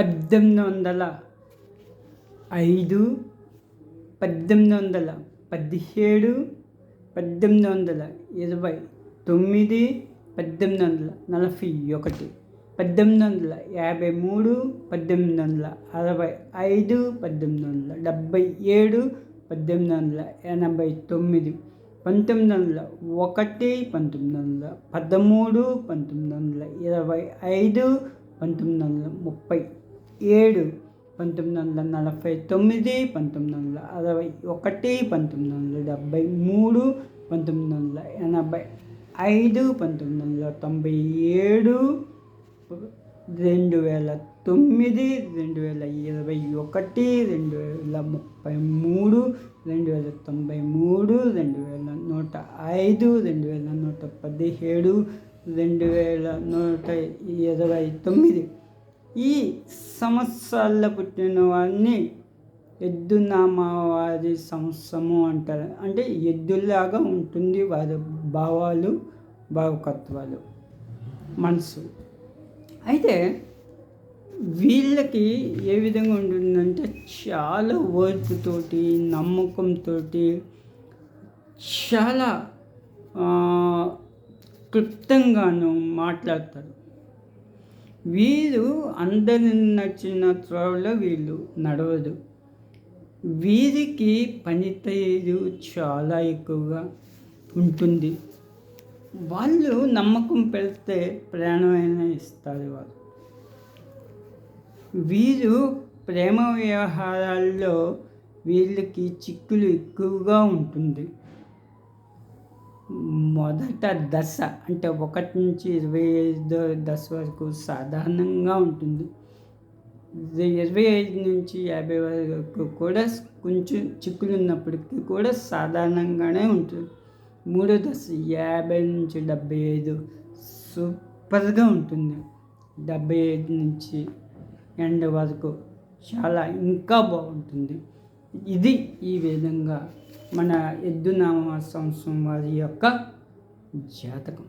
పద్దెనిమిది వందల ఐదు పద్దెనిమిది వందల పదిహేడు పద్దెనిమిది వందల ఇరవై తొమ్మిది పద్దెనిమిది వందల నలభై ఒకటి పద్దెనిమిది వందల యాభై మూడు పద్దెనిమిది వందల అరవై ఐదు పద్దెనిమిది వందల డెబ్భై ఏడు పద్దెనిమిది వందల ఎనభై తొమ్మిది పంతొమ్మిది వందల ఒకటి పంతొమ్మిది వందల పదమూడు పంతొమ్మిది వందల ఇరవై ఐదు పంతొమ్మిది వందల ముప్పై. ఏడు పంతొమ్మిది వందల నలభై తొమ్మిది పంతొమ్మిది వందల అరవై ఒకటి పంతొమ్మిది వందల డెబ్భై మూడు పంతొమ్మిది వందల ఎనభై ఐదు పంతొమ్మిది వందల తొంభై ఏడు రెండు వేల తొమ్మిది రెండు వేల ఇరవై ఒకటి రెండు వేల ముప్పై మూడు రెండు వేల తొంభై మూడు రెండు వేల నూట ఐదు రెండు వేల నూట పదిహేడు రెండు వేల నూట ఇరవై తొమ్మిది. ఈ సంవత్సరాల్లో పుట్టిన వారిని ఎద్దునామావారి సంవత్సరము అంటారు. అంటే ఎద్దులాగా ఉంటుంది వారి భావాలు భావకత్వాలు మనసు. అయితే వీళ్ళకి ఏ విధంగా ఉంటుందంటే చాలా ఓర్పుతోటి నమ్మకంతో చాలా క్లుప్తంగాను మాట్లాడతారు. వీరు అందరి నచ్చిన త్రోవలో వీళ్ళు నడవదు. వీరికి పనితీరు చాలా ఎక్కువగా ఉంటుంది. వాళ్ళు నమ్మకం పెడితే ప్రాణమైన ఇస్తారు వారు వీరు ప్రేమ వ్యవహారాల్లో వీళ్ళకి చిక్కులు ఎక్కువగా ఉంటుంది. మొదట దశ అంటే ఒకటి నుంచి ఇరవై ఐదో దశ వరకు సాధారణంగా ఉంటుంది. ఇరవై ఐదు నుంచి యాభై వరకు కూడా కొంచెం చిక్కులు ఉన్నప్పటికీ కూడా సాధారణంగానే ఉంటుంది. మూడో దశ యాభై నుంచి డెబ్బై ఐదు సూపర్గా ఉంటుంది. డెబ్బై ఐదు నుంచి ఎండ వరకు చాలా ఇంకా బాగుంటుంది. ఇది ఈ విధంగా మన ఎద్దునామ సంవత్సరం వారి యొక్క జాతకం.